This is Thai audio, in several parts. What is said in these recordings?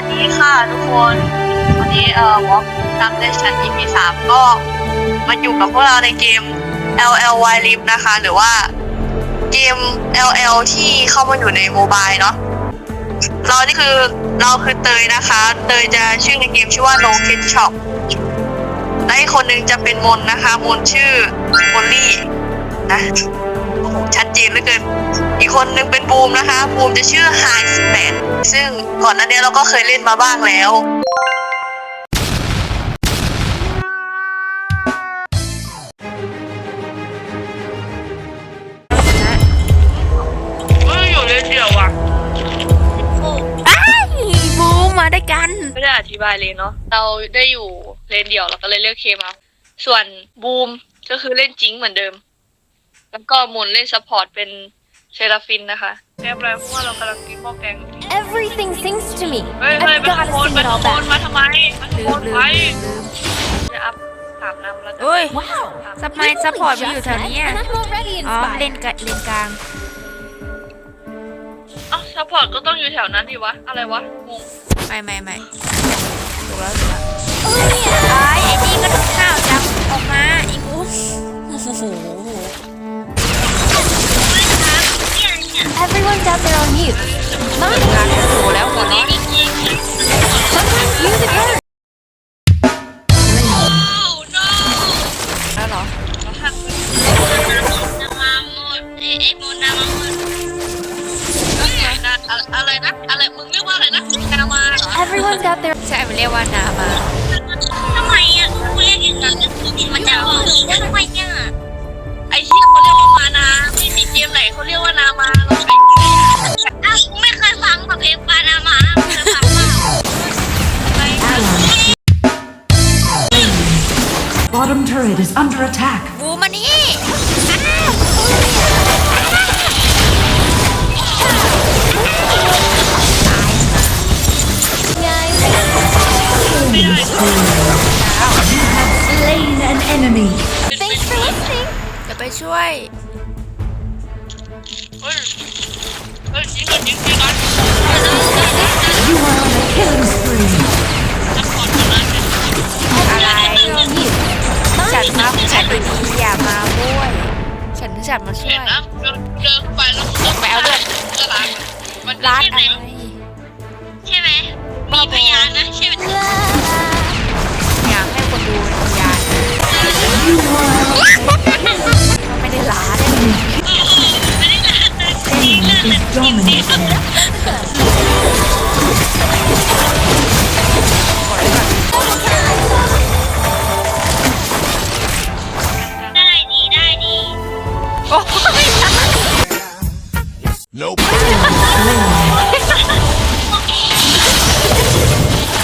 วัสดีค่ะทุกคน วันนี้เอ่อวอล์กนำได้ชั้น EP สามก็มาอยู่กับพวกเราในเกม LLY Live นะคะ หรือว่าเกม LL ที่เข้ามาอยู่ในโมบายเนาะเรานี่คือเราคือเตยนะคะ เตยจะชื่อในเกมชื่อว่า No Kid Shop และอีกคนหนึ่งจะเป็นมนนะคะ มนชื่อมนลี่นะ ชัดเจนเหลือเกินอีกคนหนึ่งเป็นบูมนะคะบูมจะชื่อไฮสิบแปดซึ่งก่อนหน้านี้เราก็เคยเล่นมาบ้างแล้วเอออยู่เล่นเดียวว่ะอ้ายบูมมาด้วยกันไม่ได้อธิบายเลยเนาะเราได้อยู่เลนเดียวเราก็เลยเลือกเคมา ส่วนบูมก็คือเล่นจิงเหมือนเดิม แล้วก็หมุนเล่นซัพพอร์ตเป็นเซราฟินนะคะแก้มอะไรเพราะว่าเรากำลังกินหม้อแกง Everything sings to me. เฮ้ยเฮ้ย I've มา got ข to โมย sing มา it ข all โมย back. มาทำไมมาขลืโมมยลืมไว้ลืมจะอัพถามน้ำแล้วจะโอ้ย Wow. ซับไม We've ซัพพอร์ต only มาอยู่ just แถว met, เนี้ย and I'm already อ๋อเล่น inspired. กับเลนกลาง อ้าวซัพพอร์ตก็ต้องอยู่แถวนั้นดิวะ อะไรวะ งง ไม่ไม่ไม่ถูกแล้วถูกแล้ว Oh yeah. Out there on mute. กลาง Nice. โอ้โหแล้วหัวเร้อน Sometimes music hurts. แล้วเหรอ อะไรนะ อะไร มึงเรียกว่าอะไรนะนามาเหรอ Everyone's got their ใช่มันเรียกว่านามา Bottom turret is under attack. บูมมานี่ Slain an enemy. Thanks for listening. จะไปช่วยเฮ้ยเฮ้ยจริงกันจริงจริงกัน You are on a killing spree. ฉันฉันมาช่วเห็ยนนะเดินเดินเข้าไปแล้วมึงก็ไปเอาเลือดก็ล้างมันร้านที่อะไหนไรใช่ไหมมีพยานนะใช่ไหมอยากให้คนดูเป็นพยาน You are ไม่ได้ร้านไม่ได้เลิกเลยจริงเลิกเลย is dominating. Nope.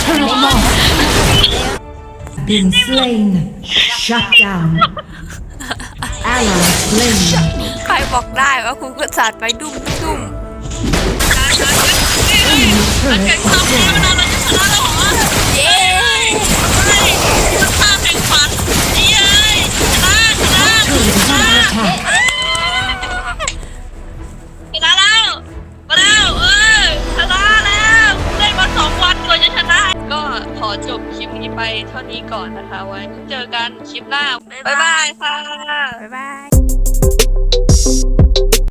Turret lost. Been slain. Shut down. Ally slain. ใครบอกได้ว่าคุณก็สาดไปดุ้มดุ้ม Turret is dead. เย้ เท่านี้ก่อนนะคะ ไว้เจอกันคลิปหน้า บ๊ายบายค่ะ บ๊ายบาย